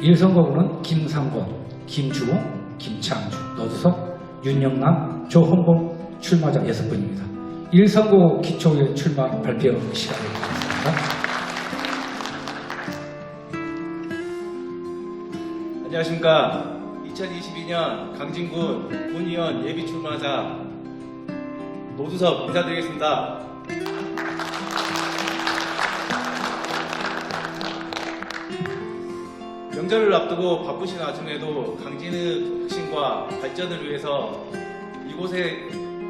1선거구는 김상권, 김주홍, 김창주, 노두석, 윤영남, 조홍범 출마자 6분입니다. 1선거 기초의 출마 발표 시간을 갖겠습니다. 안녕하십니까. 2022년 강진군 군의원 예비 출마자 노두섭 인사드리겠습니다. 명절을 앞두고 바쁘신 와중에도 강진의 혁신과 발전을 위해서 이곳에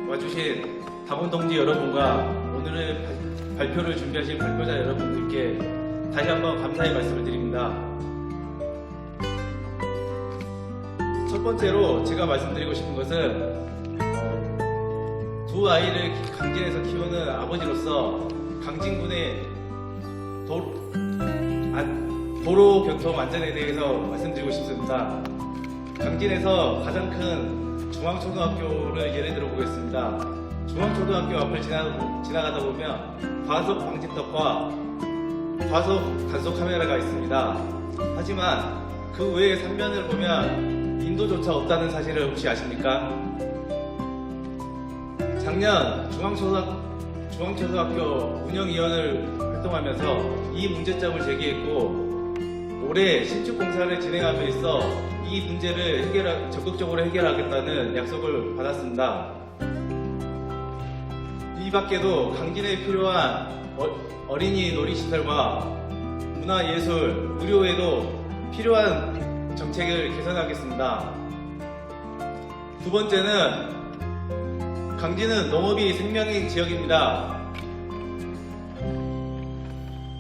와주신 당원 동지 여러분과 오늘의 발- 발표를 준비하신 발표자 여러분들께 다시 한번 감사의 말씀을 드립니다. 첫 번째로 제가 말씀드리고 싶은 것은 어, 두 아이를 강진에서 키우는 아버지로서 강진군의 도, 안- 도로 교통 안전에 대해서 말씀드리고 싶습니다. 강진에서 가장 큰 중앙초등학교를 예를 들어 보겠습니다. 중앙초등학교 앞을 지나, 지나가다 보면 과속 방지턱과 과속 단속 카메라가 있습니다. 하지만 그 외의 삼면을 보면 인도조차 없다는 사실을 혹시 아십니까? 작년 중앙초등, 중앙초등학교 운영위원을 활동하면서 이 문제점을 제기했고 올해 신축 공사를 진행함에 있어 이 문제를 해결 적극적으로 해결하겠다는 약속을 받았습니다. 이 밖에도 강진에 필요한 어, 린이 놀이시설과 문화예술, 의료에도 필요한 정책을 개선하겠습니다. 두 번째는 강진은 농업이 생명인 지역입니다.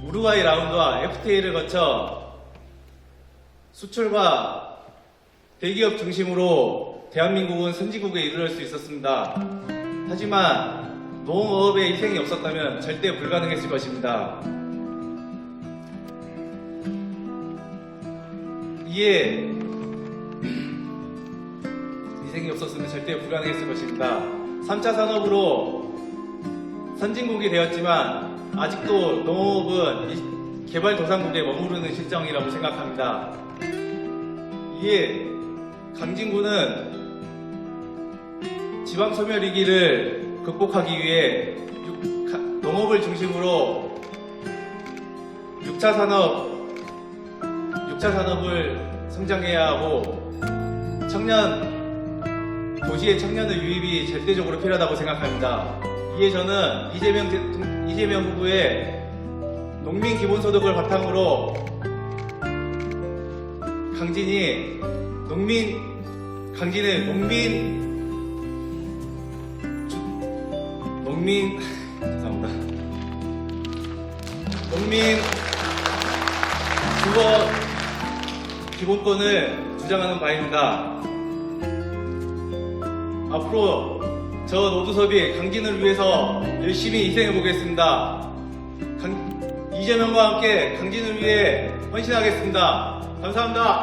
우루과이 라운드와 FTA를 거쳐 수출과 대기업 중심으로 대한민국은 선진국에 이르를 수 있었습니다. 하지만 농업에 희생이 없었다면 절대 불가능했을 것입니다. 이에 희생이 없었으면 절대 불가능했을 것입니다. 3차 산업으로 선진국이 되었지만 아직도 농업은 이 개발도상국에 머무르는 실정이라고 생각합니다. 이에 강진구는 지방 소멸 위기를 극복하기 위해 농업을 중심으로 6차 산업 6차 산업을 성장해야 하고 청년 도시의 청년의 유입이 절대적으로 필요하다고 생각합니다. 이에 저는 이재명, 이재명 후보의 농민 기본소득을 바탕으로 강진이 농민, 강진의 농민, 주- 농민, 죄송합니다. 농민 주거 기본권을 주장하는 바입니다. 앞으로 저 노두섭이 강진을 위해서 열심히 희생해 보겠습니다. 강- 이재명과 함께 강진을 위해 헌신하겠습니다. 감사합니다.